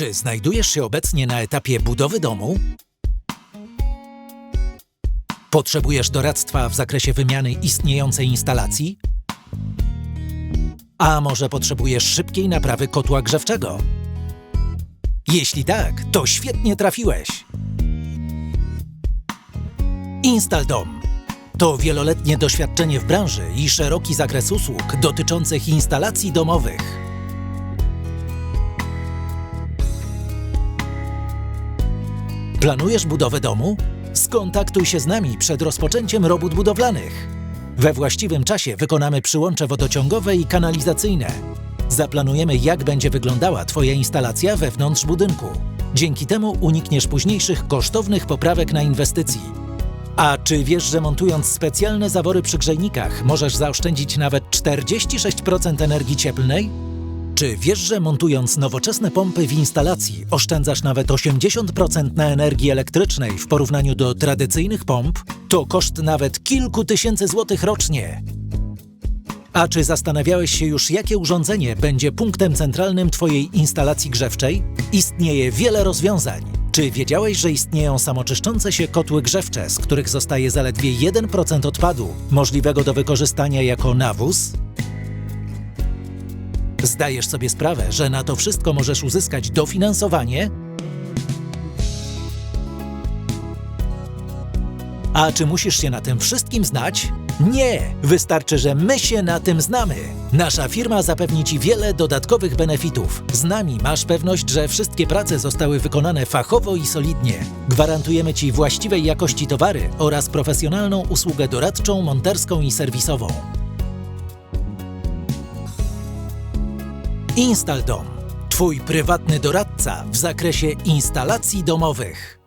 Czy znajdujesz się obecnie na etapie budowy domu? Potrzebujesz doradztwa w zakresie wymiany istniejącej instalacji? A może potrzebujesz szybkiej naprawy kotła grzewczego? Jeśli tak, to świetnie trafiłeś. Instaldom to wieloletnie doświadczenie w branży i szeroki zakres usług dotyczących instalacji domowych. Planujesz budowę domu? Skontaktuj się z nami przed rozpoczęciem robót budowlanych. We właściwym czasie wykonamy przyłącze wodociągowe i kanalizacyjne. Zaplanujemy, jak będzie wyglądała Twoja instalacja wewnątrz budynku. Dzięki temu unikniesz późniejszych kosztownych poprawek na inwestycji. A czy wiesz, że montując specjalne zawory przy grzejnikach możesz zaoszczędzić nawet 46% energii cieplnej? Czy wiesz, że montując nowoczesne pompy w instalacji oszczędzasz nawet 80% na energii elektrycznej w porównaniu do tradycyjnych pomp? To koszt nawet kilku tysięcy złotych rocznie. A czy zastanawiałeś się już, jakie urządzenie będzie punktem centralnym Twojej instalacji grzewczej? Istnieje wiele rozwiązań. Czy wiedziałeś, że istnieją samoczyszczące się kotły grzewcze, z których zostaje zaledwie 1% odpadu, możliwego do wykorzystania jako nawóz? Zdajesz sobie sprawę, że na to wszystko możesz uzyskać dofinansowanie? A czy musisz się na tym wszystkim znać? Nie! Wystarczy, że my się na tym znamy. Nasza firma zapewni Ci wiele dodatkowych benefitów. Z nami masz pewność, że wszystkie prace zostały wykonane fachowo i solidnie. Gwarantujemy Ci właściwej jakości towary oraz profesjonalną usługę doradczą, monterską i serwisową. Instaldom. Twój prywatny doradca w zakresie instalacji domowych.